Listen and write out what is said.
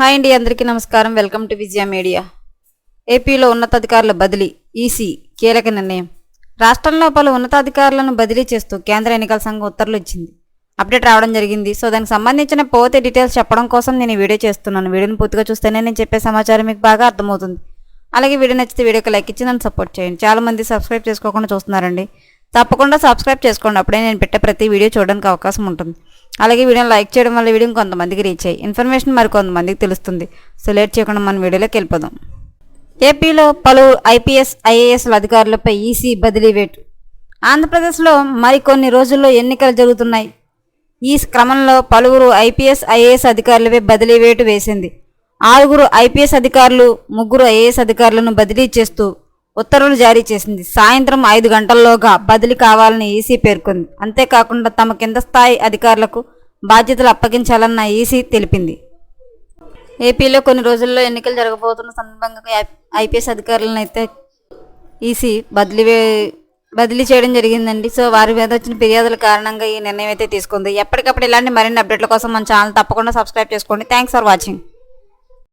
Hi అండి అందరికీ నమస్కారం. Welcome to Vijaya media. ఏపీలో ఉన్నతాధికారుల బదిలీ ఈసీ కీలక నిర్ణయం. రాష్ట్రంలో పలు ఉన్నతాధికారులను బదిలీ చేస్తూ కేంద్ర ఎన్నికల సంఘం ఉత్తర్వులు ఇచ్చింది. అప్డేట్ రావడం జరిగింది. సో దానికి సంబంధించిన పోతే డీటెయిల్స్ చెప్పడం కోసం నేను వీడియో చేస్తున్నాను. వీడియోని పూర్తిగా చూస్తేనే నేను చెప్పే సమాచారం మీకు బాగా అర్థమవుతుంది. అలాగే వీడియో నచ్చితే వీడియోకి లైక్ ఇచ్చి నన్ను సపోర్ట్ చేయండి. చాలామంది సబ్స్క్రైబ్ చేసుకోకుండా చూస్తున్నారండి. తప్పకుండా సబ్స్క్రైబ్ చేసుకోండి. అప్పుడే నేను పెట్టే ప్రతి వీడియో చూడడానికి అవకాశం ఉంటుంది. అలాగే వీడియోని లైక్ చేయడం వల్ల వీడియో కొంతమందికి రీచ్ అయ్యి ఇన్ఫర్మేషన్ మరి కొంతమందికి తెలుస్తుంది. సో లేట్ చేయకుండా మన వీడియోలోకి వెళ్ళిపోదాం. ఏపీలో పలు ఐపీఎస్ ఐఏఎస్ల అధికారులపై ఈసీ బదిలీ వేటు. ఆంధ్రప్రదేశ్లో మరికొన్ని రోజుల్లో ఎన్నికలు జరుగుతున్నాయి. ఈ క్రమంలో పలువురు ఐపీఎస్ ఐఏఎస్ అధికారులపై బదిలీ వేటు వేసింది. ఆరుగురు ఐపీఎస్ అధికారులు ముగ్గురు ఐఏఎస్ అధికారులను బదిలీ చేస్తూ ఉత్తర్వులు జారీ చేసింది. సాయంత్రం ఐదు గంటల్లోగా బదిలీ కావాలని ఈసీ పేర్కొంది. అంతేకాకుండా తమ కింద స్థాయి అధికారులకు బాధ్యతలు అప్పగించాలన్న ఈసీ తెలిపింది. ఏపీలో కొన్ని రోజుల్లో ఎన్నికలు జరగబోతున్న సందర్భంగా ఐపీఎస్ అధికారులను అయితే ఈసీ బదిలీ బదిలీ చేయడం జరిగిందండి. సో వారి మీద వచ్చిన ఫిర్యాదుల కారణంగా ఈ నిర్ణయం అయితే తీసుకుంది. ఎప్పటికప్పుడు ఇలాంటి మరిన్ని అప్డేట్ల కోసం మన ఛానల్ తప్పకుండా సబ్స్క్రైబ్ చేసుకోండి. Thanks for watching.